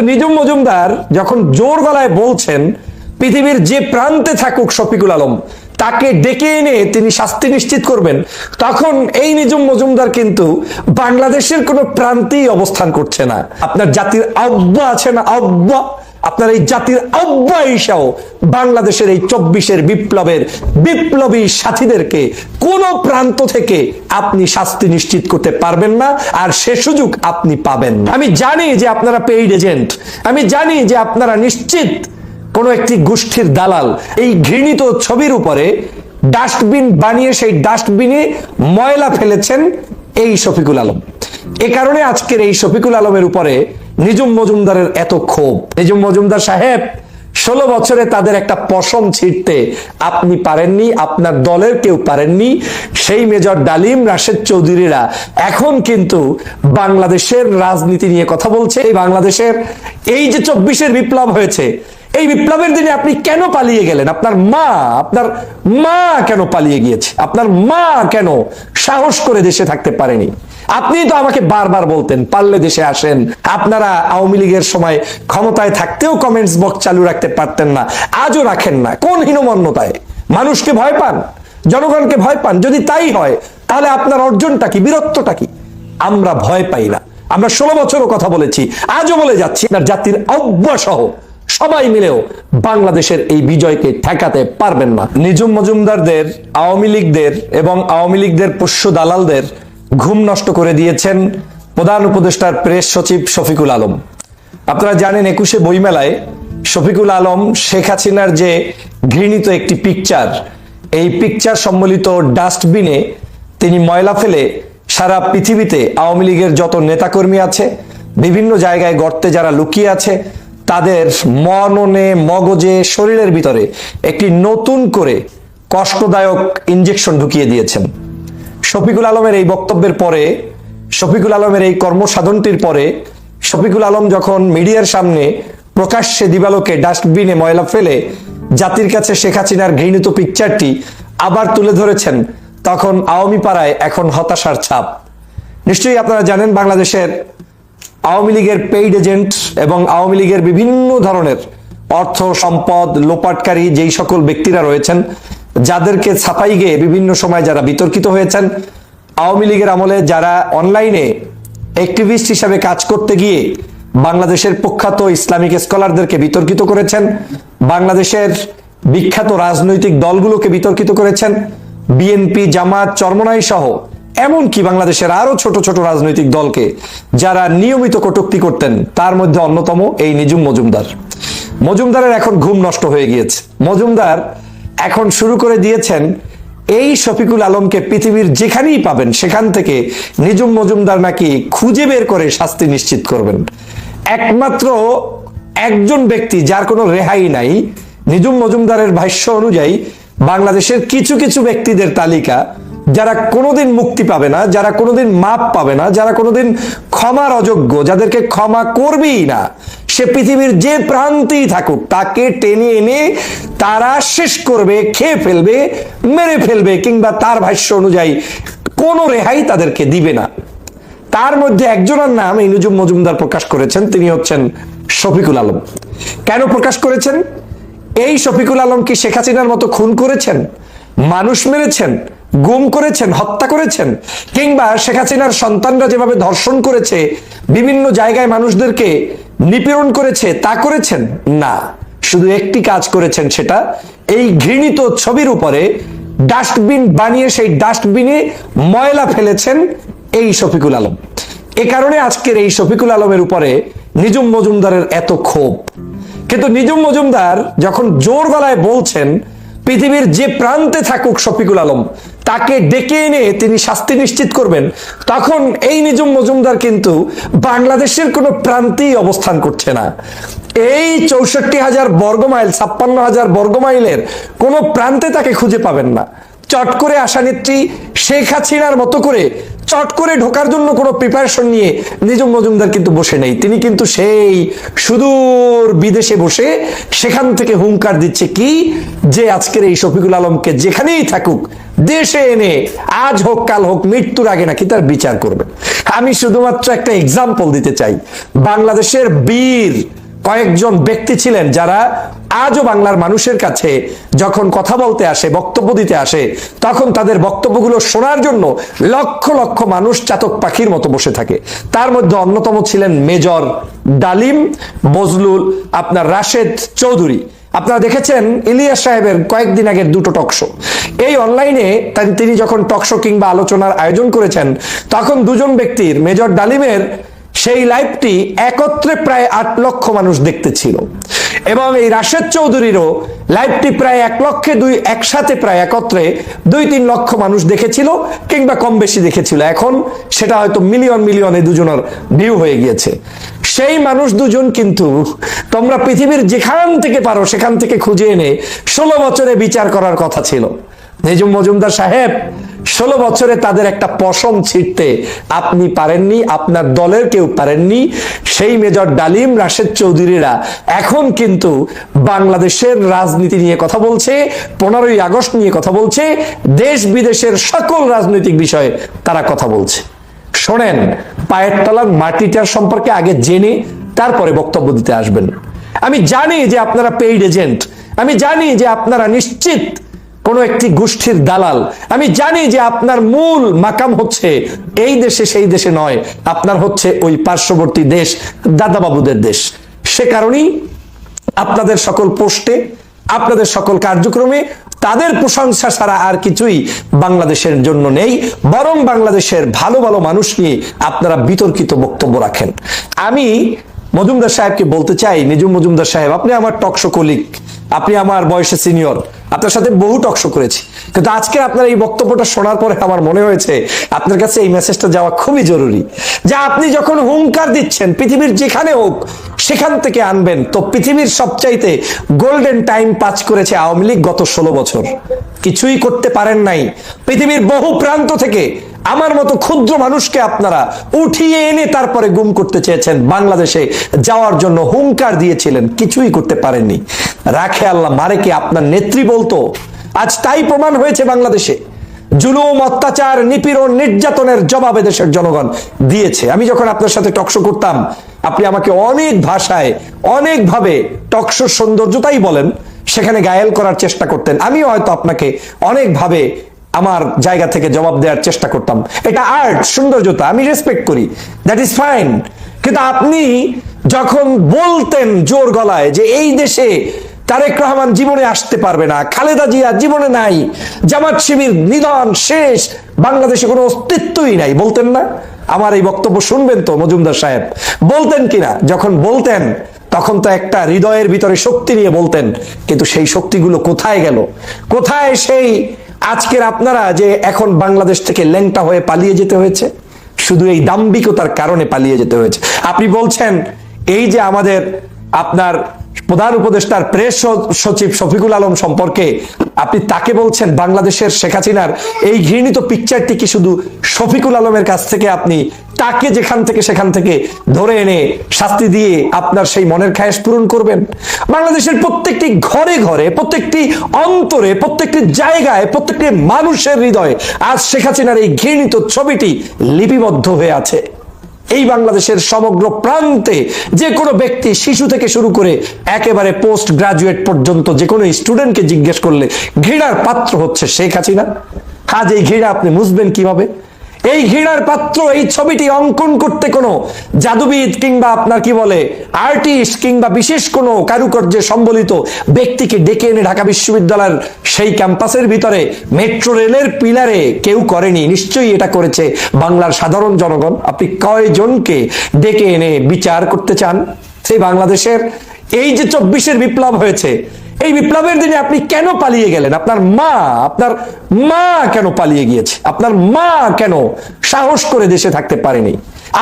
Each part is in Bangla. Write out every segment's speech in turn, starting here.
নিজুম মজুমদার যখন জোর গলায় বলছেন, পৃথিবীর যে প্রান্তে থাকুক শফিকুল আলম, তাকে ডেকে এনে তিনি শাস্তি নিশ্চিত করবেন, তখন এই নিজম মজুমদার কিন্তু বাংলাদেশের কোনো প্রান্তেই অবস্থান করছে না। আপনার জাতির আব্বা আছে না আব্বা। আপনার এই জাতির আব্বা বাংলাদেশের এই চব্বিশের বিপ্লবের বিপ্লবী সাথীদেরকে কোন প্রান্ত থেকে আপনি শাস্তি নিশ্চিত করতে পারবেন না, আর সে সুযোগ আপনি পাবেন না। আমি জানি যে আপনারা পেইড এজেন্ট আমি জানি যে আপনারা নিশ্চিত কোন একটি গোষ্ঠীর দালাল এই ঘৃণিত ছবির উপরে ডাস্টবিন বানিয়ে, সেই ডাস্টবিনে ময়লা ফেলেছেন এই শফিকুল আলম। এ কারণে আজকের এই শফিকুল আলমের উপরে নিজুম মজুমদারের এত ক্ষোভ। নিজুম মজুমদার সাহেব, ষোলো বছরে তাদের একটা পশম ছিঁড়তে আপনি পারেননি, আপনার দলের কেউ পারেননি। সেই মেজর ডালিম রাশেদ চৌধুরীরা এখন কিন্তু বাংলাদেশের রাজনীতি নিয়ে কথা বলছে। এই বাংলাদেশের এই যে চব্বিশের বিপ্লব হয়েছে, এই বিপ্লবের দিনে আপনি কেন পালিয়ে গেলেন? আপনার মা আপনার মা কেন পালিয়ে গিয়েছে? আপনার মা কেন সাহস করে দেশে থাকতে পারেনি? আপনি তো আমাকে বারবার বলতেন, পারলে দেশে আসেন। আপনারা আওয়ামী লীগের সময় ক্ষমতায় থাকতেও কমেন্টস বক্স চালু রাখতে পারতেন না। আজও রাখেন না। কোন হীনমন্যতায়? মানুষকে ভয় পান? জনগণকে ভয় পান? যদি তাই হয়, তাহলে আপনার অর্জনটা কি, বীরত্বটা কি? আমরা ভয় পাই না। আমরা ষোলো বছরও কথা বলেছি, আজও বলে যাচ্ছি, আপনার জাতির অব্যসহ সবাই মিলেও বাংলাদেশের এই বিজয়কে ঠেকাতে পারবেন না। নিজুম মজুমদারদের, আওয়ামী লীগদের এবং আওয়ামী লীগদের পোষ্য দালালদের ঘুম নষ্ট করে দিয়েছেন প্রধান উপদেষ্টার প্রেস সচিব শফিকুল আলম। আপনারা জানেন একুশে বইমেলায় শফিকুল আলম, শেখ হাসিনার যে ঘৃণিত একটি পিকচার এই পিকচার সম্বলিত ডাস্টবিনে তিনি ময়লা ফেলে সারা পৃথিবীতে আওয়ামী লীগের যত নেতাকর্মী আছে, বিভিন্ন জায়গায় গর্তে যারা লুকিয়ে আছে, তাদের মননে, মগজে, শরীরের ভিতরে একটি নতুন করে কষ্টদায়ক ইঞ্জেকশন ঢুকিয়ে দিয়েছেন। শফিকুল আলমের এই বক্তব্যের পরে, শফিকুল আলমের এই কর্মসাধনটির পরে, শফিকুল আলম যখন মিডিয়ার সামনে প্রকাশ্যে দিবালোকে ডাস্টবিনে ময়লা ফেলে জাতির কাছে শেখ হাসিনার ঘৃণিত পিকচারটি আবার তুলে ধরেছেন, তখন আওয়ামী পাড়ায় এখন হতাশার ছাপ। নিশ্চয়ই আপনারা জানেন বাংলাদেশের আওয়ামী লীগের পেইড এজেন্ট এবং আওয়ামী লীগের বিভিন্ন ধরনের অর্থ সম্পদ, লোপাটকারী, যেই সকল ব্যক্তিরা রয়েছেন যাদেরকে ছাপাই গিয়ে বিভিন্ন সময় যারা বিতর্কিত হয়েছেন, আওয়ামী লীগের আমলে যারা অনলাইনে অ্যাক্টিভিস্ট হিসাবে কাজ করতে গিয়ে বাংলাদেশের প্রখ্যাত ইসলামিক স্কলারদেরকে বিতর্কিত করেছেন, বাংলাদেশের বিখ্যাত রাজনৈতিক দলগুলোকে বিতর্কিত করেছেন, বিএনপি, জামাত, চরমনাই সহ এমনকি বাংলাদেশের আরও ছোট ছোট রাজনৈতিক দলকে যারা নিয়মিত কটুক্তি করতেন, তার মধ্যে অন্যতম এই নিজুম মজুমদার। মজুমদারের এখন ঘুম নষ্ট হয়ে গিয়েছে। মজুমদার এখন শুরু করে দিয়েছেন এই শফিকুল আলমকে পৃথিবীর যেখানেই পাবেন, সেখান থেকে নিজুম মজুমদার নাকি খুঁজে বের করে শাস্তি নিশ্চিত করবেন। একমাত্র একজন ব্যক্তি যার কোনো রেহাই নাই নিজুম মজুমদারের ভাষ্য অনুযায়ী বাংলাদেশের কিছু কিছু ব্যক্তিদের তালিকা, যারা কোনোদিন মুক্তি পাবে না, যারা কোনোদিন মাপ পাবে না, যারা কোনোদিন ক্ষমার অযোগ্য, যাদেরকে ক্ষমা করবেই না সে পৃথিবীর যে প্রান্তেই থাকুক, তাকে টেনে এনে তারা শেষ করবে, খেয়ে ফেলবে, মেরে ফেলবে, কিংবা তার ভাষ্য অনুযায়ী কোনো রেহাই তাদেরকে দিবে না। তার মধ্যে একজনের নাম এই নুজুম মজুমদার প্রকাশ করেছেন, তিনি হচ্ছেন শফিকুল আলম। কেন প্রকাশ করেছেন? এই শফিকুল আলম কি শেখ হাসিনার মতো খুন করেছেন? মানুষ মেরেছেন? গুম করেছেন, হত্যা করেছেন, কিংবা শেখ হাসিনার সন্তানরা যেভাবে ধর্ষণ করেছে, বিভিন্ন জায়গায় মানুষদেরকে নিপীড়ন করেছে, তা করেছেন? না। শুধু একটি কাজ করেছেন সেটা, এই ঘৃণিত ছবির উপরে ডাস্টবিন বানিয়ে, সেই ডাস্টবিনে ময়লা ফেলেছেন এই শফিকুল আলম। এ কারণে আজকের এই শফিকুল আলমের উপরে নিজুম মজুমদারের এত ক্ষোভ। কিন্তু নিজুম মজুমদার যখন জোর গলায় বলছেন, পৃথিবীর যে প্রান্তে থাকুক শফিকুল আলম তাকে ডেকে এনে তিনি শাস্তি নিশ্চিত করবেন। তখন এই নিজম মজুমদার কিন্তু বাংলাদেশের কোনো প্রান্তেই অবস্থান করছে না। এই চৌষট্টি হাজার বর্গমাইল, ছাপ্পান্ন হাজার বর্গমাইলের কোনো প্রান্তে তাকে খুঁজে পাবেন না। চট করে আশা নেত্রী শেখ হাসিনার মতো করে চট করে ঢোকার জন্য কোনো প্রিপারেশন নিয়ে নিজম মজুমদার কিন্তু বসে নেই। তিনি কিন্তু সেই সুদূর বিদেশে বসে সেখান থেকে হুঙ্কার দিচ্ছে কি যে আজকের এই শফিকুল আলমকে যেখানেই থাকুক, দেশে এনে আজ হোক, কাল হোক, মৃত্যুর আগে নাকি তার বিচার করবে। আমি শুধুমাত্র একটা এক্সাম্পল দিতে চাই। বাংলাদেশের বীর কয়েকজন ব্যক্তি ছিলেন যারা আজও বাংলার মানুষের কাছে যখন কথা বলতে আসে, বক্তব্য দিতে আসে, তখন তাদের বক্তব্যগুলো শোনার জন্য লক্ষ লক্ষ মানুষ চাতক পাখির মতো বসে থাকে। তার মধ্যে অন্যতম ছিলেন মেজর ডালিম বজলুল আপনার রাশেদ চৌধুরী। আপনারা দেখেছেন ইলিয়াস সাহেবের কয়েকদিন আগের দুটো টকশো এই অনলাইনে তিনি যখন টকশো কিংবা আলোচনার আয়োজন করেছেন, তখন দুজন ব্যক্তির, মেজর ডালিমের সেই লাইভটি একত্রে প্রায় আট লক্ষ মানুষ দেখতে ছিল এবং এই রাশেদ চৌধুরীরও লাইভটি প্রায় এক লক্ষে দুই একসাথে প্রায় একত্রে দুই তিন লক্ষ মানুষ দেখেছিল কিংবা কম বেশি দেখেছিল। এখন সেটা হয়তো মিলিয়ন মিলিয়নে দুজনের ভিউ হয়ে গিয়েছে। সেই মানুষ দুজন কিন্তু তোমরা পৃথিবীর যেখান থেকে পারো সেখান থেকে খুঁজে এনে ষোলো বছরে বিচার করার কথা ছিল। নিজুম মজুমদার সাহেব ষোলো বছরে তাদের একটা পশম ছিটতে আপনি পারেননি, আপনার দলের কেউ পারেননি। সেই মেজর ডালিম রাশেদ চৌধুরীরা এখন কিন্তু বাংলাদেশের রাজনীতি নিয়ে কথা বলছে, পনেরোই আগস্ট নিয়ে কথা বলছে, দেশ বিদেশের সকল রাজনৈতিক বিষয়ে তারা কথা বলছে। শোনেন, পায়ের তলার মাটিটার সম্পর্কে আগে জেনে তারপরে বক্তব্য দিতে আসবেন। আমি জানি যে আপনারা পেইড এজেন্ট আমি জানি যে আপনারা নিশ্চিত কোন একটি গোষ্ঠীর দালাল। আমি জানি যে আপনার মূল মাকাম হচ্ছে এই দেশে সেই দেশে নয়, আপনার হচ্ছে ওই পার্শ্ববর্তী দেশ, দাদাবাবুদের দেশ। সে কারণেই আপনাদের সকল পোস্টে, আপনাদের সকল কার্যক্রমে তাদের প্রশংসা ছাড়া আর কিছুই বাংলাদেশের জন্য নেই, বরং বাংলাদেশের ভালো ভালো মানুষ নিয়ে আপনারা বিতর্কিত বক্তব্য রাখেন। আমি মজুমদার সাহেবকে বলতে চাই নিজুম মজুমদার সাহেব, আপনি আমার টকশো কলিক আপনি আমার বয়সে সিনিয়র আপনার সাথে বহু টকশো করেছি। কিন্তু আজকে আপনার এই বক্তব্যটা শোনার পরে আমার মনে হয়েছে, আপনার কাছে এই মেসেজটা যাওয়া খুবই জরুরি। যে আপনি যখন হুঙ্কার দিচ্ছেন, পৃথিবীর যেখানে হোক, সেখান থেকে আনবেন, তো পৃথিবীর সবচাইতে গোল্ডেন টাইম পাস করেছে আওয়ামী লীগ গত ষোলো বছর। কিছুই করতে পারেন নাই। পৃথিবীর বহু প্রান্ত থেকে আমার মতো ক্ষুদ্র মানুষকে আপনারা উঠিয়ে এনে তারপরে গুম করতে চেয়েছেন। বাংলাদেশে যাওয়ার জন্য হুঙ্কার দিয়েছিলেন, কিছুই করতে পারেননি। রাখে আল্লাহ, মারে কি আপনার নেত্রী বলতো? আজ তাই প্রমাণ হয়েছে বাংলাদেশে। জুলুম, অত্যাচার, নিপীড়ন, নির্যাতনের জবাবে দেশের জনগণ দিয়েছে। আমি যখন আপনার সাথে টকশো করতাম, আপনি আমাকে অনেক ভাষায়, অনেকভাবে টকশোর সৌন্দর্যতাই বলেন, সেখানে গায়েল করার চেষ্টা করতেন। আমিও হয়তো আপনাকে অনেকভাবে আমার জায়গা থেকে জবাব দেওয়ার চেষ্টা করতাম। এটা আর্ট সৌন্দর্যতা আমি রেসপেক্ট করি। দ্যাট ইজ ফাইন কিন্তু আপনি যখন বলতেন জোর গলায় যে এই দেশে তারেক রহমান জীবনে আসতে পারবে না, খালেদা জিয়া জীবনে নাই, জামাত শিবির নিধন শেষ, বাংলাদেশে কোনো অস্তিত্বই নাই, বলতেন না? আমার এই বক্তব্য শুনবেন তো, মজুমদার সাহেব। বলতেন কিনা? যখন বলতেন, তখন তো একটা হৃদয়ের ভিতরে শক্তি নিয়ে বলতেন, কিন্তু সেই শক্তিগুলো কোথায় গেল? কোথায় সেই আজকের আপনারা যে এখন বাংলাদেশ থেকে ল্যাংটা হয়ে পালিয়ে যেতে হয়েছে, শুধু এই দাম্বিকতার কারণে পালিয়ে যেতে হয়েছে। আপনি বলছেন, এই যে আমাদের আপনার প্রধান উপদেষ্টার প্রেস সচিব শফিকুল আলম সম্পর্কে আপনি তাকে বলছেন, বাংলাদেশের শেখ হাসিনার এই ঘৃণিত পিকচারটি কি শুধু শফিকুল আলমের কাছ থেকে আপনি তাকে যেখান থেকে সেখান থেকে ধরে এনে শাস্তি দিয়ে আপনার সেই মনের খায়েশ পূরণ করবেন? বাংলাদেশের প্রত্যেকটি ঘরে ঘরে, প্রত্যেকটি অন্তরে, প্রত্যেকটি জায়গায়, প্রত্যেকটি মানুষের হৃদয়ে আজ শেখ হাসিনার এই ঘৃণিত ছবিটি লিপিবদ্ধ হয়ে আছে। এই বাংলাদেশের সমগ্র প্রান্তে যে কোনো ব্যক্তি শিশু থেকে শুরু করে একেবারে পোস্ট গ্রাজুয়েট পর্যন্ত যে কোনো স্টুডেন্টকে জিজ্ঞেস করলে ঘৃণার পাত্র হচ্ছে শেখ হাসিনা। আজ এই ঘৃণা আপনি বুঝবেন কীভাবে? এই ঘৃণার পাত্র, এই ছবিটি অঙ্কন করতে কোনো জাদুবিদ কিংবা আপনার কি বলে আর্টিস্ট কিংবা বিশেষ কোনো কারুকার্যে সম্বলিত ব্যক্তিকে ডেকে এনে ঢাকা বিশ্ববিদ্যালয়ের সেই ক্যাম্পাসের ভিতরে মেট্রো রেলের পিলারে কেউ করেনি। নিশ্চয়ই এটা করেছে বাংলার সাধারণ জনগণ। আপনি কয়জনকে ডেকে এনে বিচার করতে চান? সেই বাংলাদেশের এই যে চব্বিশের বিপ্লব হয়েছে এই বিপ্লবের দিনে আপনি কেন পালিয়ে গেলেন? আপনার মা আপনার মা কেন পালিয়ে গিয়েছে? আপনার মা কেন সাহস করে দেশে থাকতে পারেনি?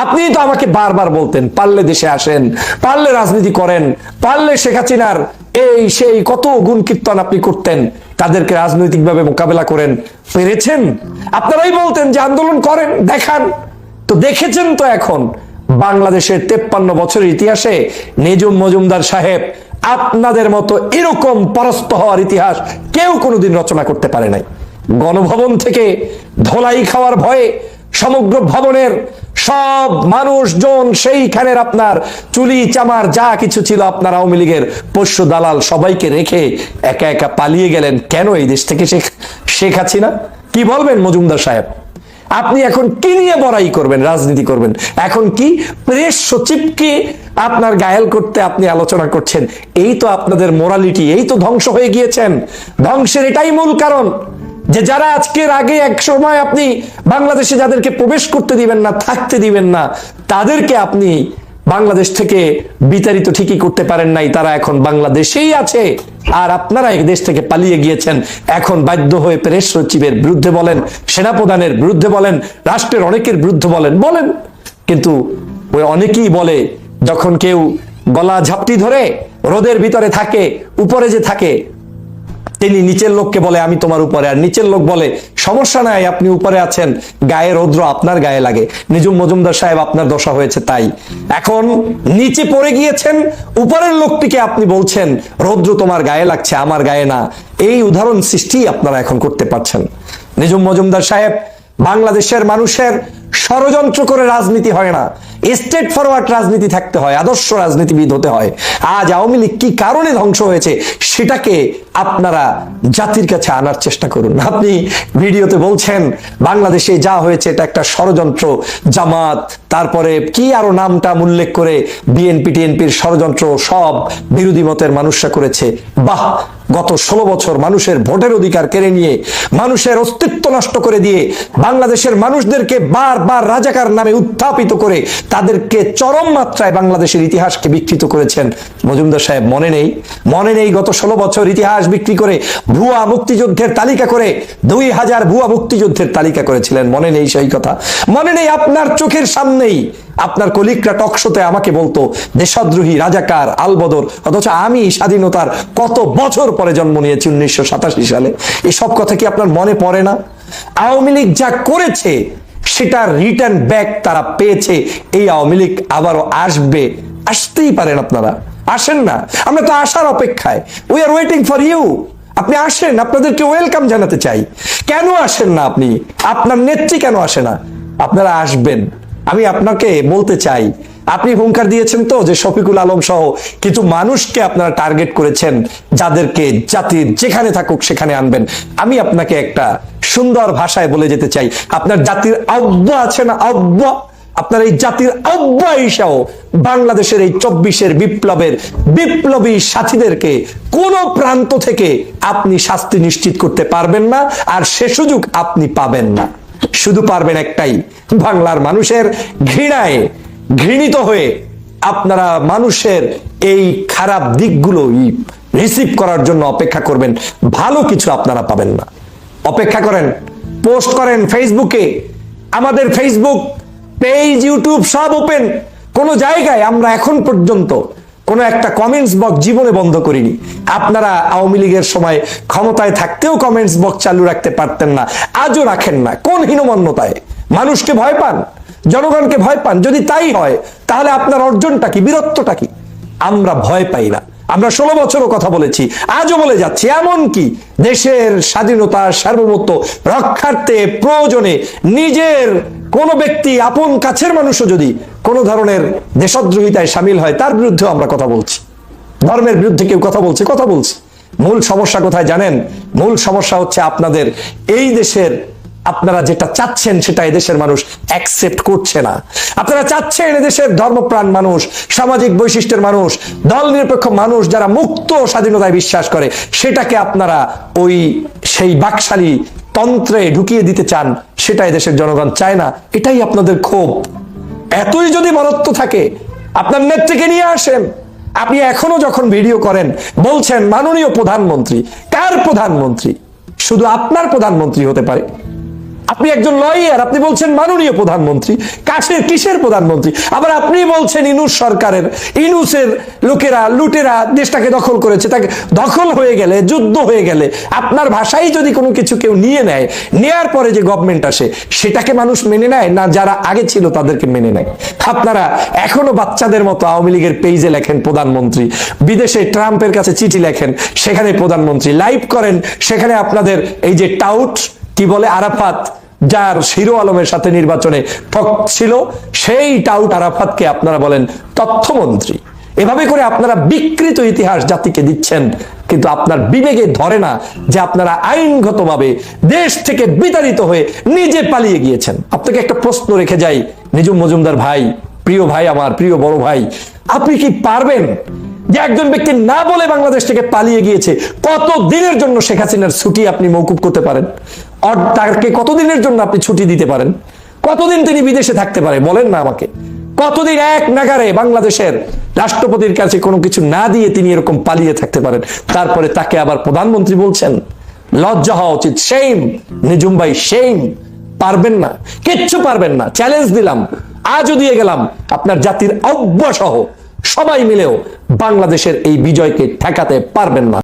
আপনি তো আমাকে বারবার বলতেন, পারলে দেশে আসেন, পারলে রাজনীতি করেন, পারলে শেখ হাসিনার এই সেই কত গুণ কীর্তন আপনি করতেন, তাদেরকে রাজনৈতিকভাবে মোকাবেলা করেন। পেরেছেন? আপনারাই বলতেন যে আন্দোলন করেন, দেখান। তো দেখেছেন তো এখন বাংলাদেশের তেপ্পান্ন বছরের ইতিহাসে নিজুম মজুমদার সাহেব আপনাদের মতো এরকম পরস্ত হওয়ার ইতিহাস কেউ কোনোদিন রচনা করতে পারে নাই। গণভবন থেকে ধোলাই খাওয়ার ভয়ে সমগ্র ভবনের সব মানুষজন সেইখানের আপনার চুলি চামার যা কিছু ছিল আপনার আওয়ামী লীগের পোষ্য দালাল সবাইকে রেখে একা একা পালিয়ে গেলেন। কেন এই দেশ থেকে শেখ শেখ হাসিনা? কি বলবেন মজুমদার সাহেব? আপনি এখন কি নিয়ে বড়াই করবেন, রাজনীতি করবেন? এখন কি প্রেস সচিবকে আপনার গায়েল করতে আপনি আলোচনা করছেন? এই তো আপনাদের মোরালিটি এই তো ধ্বংস হয়ে গিয়েছেন। ধ্বংসের এটাই মূল কারণ যে যারা আজকের আগে এক সময় আপনি বাংলাদেশে যাদেরকে প্রবেশ করতে দিবেন না, থাকতে দিবেন না, তাদেরকে আপনি বাংলাদেশ থেকে বিতাড়িত ঠিকই করতে পারেন নাই, তারা এখন বাংলাদেশেই আছে। আর আপনারা এক দেশ থেকে পালিয়ে গিয়েছেন। এখন বাধ্য হয়ে প্রেস সচিবের বিরুদ্ধে বলেন, সেনাপ্রধানের বিরুদ্ধে বলেন, রাষ্ট্রের অনেকের বিরুদ্ধে বলেন বলেন। কিন্তু ওই অনেকেই বলে, যখন কেউ গলা ঝাপটি ধরে, রোদের ভিতরে থাকে, উপরে যে থাকে তিনি নিচের লোককে বলে, আমি তোমার উপরে। আর নিচের লোক বলে, সমস্যা নাই, আপনি উপরে আছেন। গায়ে রৌদ্র আপনার গায়ে লাগে। নিজুম মজুমদার সাহেব, আপনার দশা হয়েছে তাই। এখন নিচে পড়ে গিয়েছেন, উপরের লোকটিকে আপনি বলছেন, রৌদ্র তোমার গায়ে লাগছে, আমার গায়ে না। এই উদাহরণ সৃষ্টি আপনারা এখন করতে পারছেন। নিজুম মজুমদার সাহেব, বাংলাদেশের মানুষের ষড়যন্ত্র করে রাজনীতি হয় না। স্টেট ফরওয়ার্ড রাজনীতি থাকতে হয়, আদর্শ রাজনীতিবিদ হতে হয়। আজ আওয়ামী লীগ কি কারণে ধ্বংস হয়েছে সেটাকে আপনারা জাতির কাছে আনার চেষ্টা করুন। আপনি ভিডিওতে বলছেন, বাংলাদেশে যা হয়েছে এটা একটা ষড়যন্ত্র, জামাত, তারপরে কি আরও নামটা উল্লেখ করে বিএনপি, টিএনপির ষড়যন্ত্র সব বিরোধী মতের মানুষরা করেছে। বাহ! গত ষোলো বছর মানুষের ভোটের অধিকার কেড়ে নিয়ে, মানুষের অস্তিত্ব নষ্ট করে দিয়ে বাংলাদেশের মানুষদেরকে বারবার রাজাকার নামে উত্থাপিত করে তাদেরকে চরম মাত্রায় বাংলাদেশের ইতিহাসকে বিকৃত করেছেন। মজুমদার সাহেব, মনে নেই? মনে নেই গত ষোলো বছর ইতিহাস বিক্রি করে ভুয়া মুক্তিযুদ্ধের তালিকা করে দুই হাজার ভুয়া মুক্তিযুদ্ধের তালিকা করেছিলেন। মনে নেই সেই কথা। মনে নেই আপনার চোখের সামনেই আপনার কলিকরা টকশোতে আমাকে বলতো, দেশদ্রোহী, রাজাকার, আলবদর, অথচ আমি স্বাধীনতার কত বছর পরে জন্ম নিয়েছি উনিশশো সাতাশি সালে। এসব কথা কি আপনার মনে পড়ে না? আওয়ামী লীগ যা করেছে সেটা রিটার্ন ব্যাক তারা পেয়েছে। এই আওয়ামী লীগ আবারও আসবে। আসতেই পারেন আপনারা। আসেন না। আমরা তো আসার অপেক্ষায়। We are waiting for you আপনি আসেন, আপনাদেরকে ওয়েলকাম জানাতে চাই। কেন আসেন না আপনি? আপনার নেত্রী কেন আসে না? আপনারা আসবেন। আমি আপনাকে বলতে চাই, আপনি হুঙ্কার দিয়েছেন তো যে শফিকুল আলম সহ কিছু মানুষকে আপনারা টার্গেট করেছেন, যাদেরকে জাতির যেখানে থাকুক সেখানে আনবেন। আমি আপনাকে একটা সুন্দর ভাষায় বলে যেতে চাই, আপনার জাতির অব্য আছে না অব্য আপনার এই জাতির অব্যায়সাও বাংলাদেশের এই চব্বিশের বিপ্লবের বিপ্লবী সাথীদেরকে কোন প্রান্ত থেকে আপনি শাস্তি নিশ্চিত করতে পারবেন না, আর সে সুযোগ আপনি পাবেন না। শুধু পারবেন একটাই, বাংলার মানুষের ঘৃণায় ঘৃণিত হয়ে আপনারা মানুষের এই খারাপ দিকগুলো রিসিভ করার জন্য অপেক্ষা করবেন। ভালো কিছু আপনারা পাবেন না। অপেক্ষা করেন, পোস্ট করেন ফেসবুকে আমাদের ফেসবুক পেজ ইউটিউব সব ওপেন কোন জায়গায় আমরা এখন পর্যন্ত কোনো একটা কমেন্টস বক্স জীবনে বন্ধ করিনি। আপনারা আওয়ামী লীগের সময় ক্ষমতায় থাকতেও কমেন্টস বক্স চালু রাখতে পারতেন না। আজও রাখেন না। কোন হীনমন্যতায়? মানুষকে ভয় পান? জনগণকে ভয় পান? যদি তাই হয়, তাহলে আপনার অর্জনটা কি? বীরত্বটা কি? আমরা ভয় পাই না। আমরা ষোলো বছরও কথা বলেছি, আজও বলে যাচ্ছি এমন কি দেশের স্বাধীনতা সার্বভৌমত্ব রক্ষার্থে প্রয়োজনে নিজের কোন ব্যক্তি, আপন কাছের মানুষও যদি কোন ধরনের দেশদ্রোহিতায় সামিল হয়, তার বিরুদ্ধেও আমরা কথা বলছি। ধর্মের বিরুদ্ধে কেউ কথা বলছে, কথা বলছি। মূল সমস্যা কোথায় জানেন? মূল সমস্যা হচ্ছে আপনাদের এই দেশের আপনারা যেটা চাচ্ছেন সেটা এদেশের মানুষ অ্যাকসেপ্ট করছে না। আপনারা চাচ্ছেন এদেশের ধর্মপ্রাণ মানুষ, সামাজিক বৈশিষ্ট্যের মানুষ, দল নিরপেক্ষ মানুষ যারা মুক্ত স্বাধীনতায় বিশ্বাস করে, সেটাকে আপনারা ওই সেই বাকশালী তন্ত্রে ঢুকিয়ে দিতে চান, সেটা এদেশের জনগণ চায় না। এটাই আপনাদের ক্ষোভ। এতই যদি মরত্ব থাকে, আপনার নেত্রীকে নিয়ে আসেন। আপনি এখনও যখন ভিডিও করেন, বলছেন মাননীয় প্রধানমন্ত্রী, কার প্রধানমন্ত্রী? শুধু আপনার প্রধানমন্ত্রী হতে পারে। আপনি একজন লয়ার আপনি বলছেন মাননীয় প্রধানমন্ত্রী কাশের কিসের প্রধানমন্ত্রী? আবার আপনি বলছেন ইনুস সরকারের, ইনুসের লোকেরা, লুটেরা দেশটাকে দখল করেছে, তাকে দখল হয়ে গেলে, যুদ্ধ হয়ে গেলে, আপনার ভাষায় যদি কোনো কিছু কেউ নিয়ে নেয়, নেয়ার পরে যে গভর্নমেন্ট আসে, সেটাকে মানুষ মেনে নেয় না যারা আগে ছিল তাদেরকে মেনে নেয়? আপনারা এখনও বাচ্চাদের মতো আওয়ামী লীগের পেজে লেখেন প্রধানমন্ত্রী, বিদেশে ট্রাম্পের কাছে চিঠি লেখেন, সেখানে প্রধানমন্ত্রী লাইভ করেন, সেখানে আপনাদের এই যে টাউট কি বলে আরাফাত যার শিরো আলমের সাথে নির্বাচনে ঠক ছিল, সেই টাউট আরাফাতকে আপনারা বলেন তথ্যমন্ত্রী। এভাবে করে আপনারা বিকৃত ইতিহাস জাতিকে দিচ্ছেন, কিন্তু আপনার বিবেকে ধরে না যে আপনারা আইনগতভাবে দেশ থেকে বিতাড়িত হয়ে নিজে পালিয়ে গিয়েছেন। আপনাকে একটা প্রশ্ন রেখে যাই নিজুম মজুমদার ভাই, প্রিয় ভাই আমার, প্রিয় বড় ভাই, আপনি কি পারবেন যে একজন ব্যক্তি না বলে বাংলাদেশ থেকে পালিয়ে গিয়েছে কত দিনের জন্য শেখ হাসিনার ছুটি আপনি মৌকুব করতে পারেন? তাকে কতদিনের জন্য আপনি ছুটি দিতে পারেন? কতদিন তিনি বিদেশে থাকতে পারে? বলেন না আমাকে। কতদিন এক নাগারে বাংলাদেশের রাষ্ট্রপতির কাছে কোনো কিছু না দিয়ে তিনি এরকম পালিয়ে থাকতে পারেন? তারপরে তাকে আবার প্রধানমন্ত্রী বলছেন। লজ্জা হওয়া উচিত। সেইম নিজুম ভাই সেইম পারবেন না। কিচ্ছু পারবেন না। চ্যালেঞ্জ দিলাম। আজও দিয়ে গেলাম। আপনার জাতির অব্যসহ সবাই মিলেও বাংলাদেশের এই বিজয়কে ঠেকাতে পারবেন না।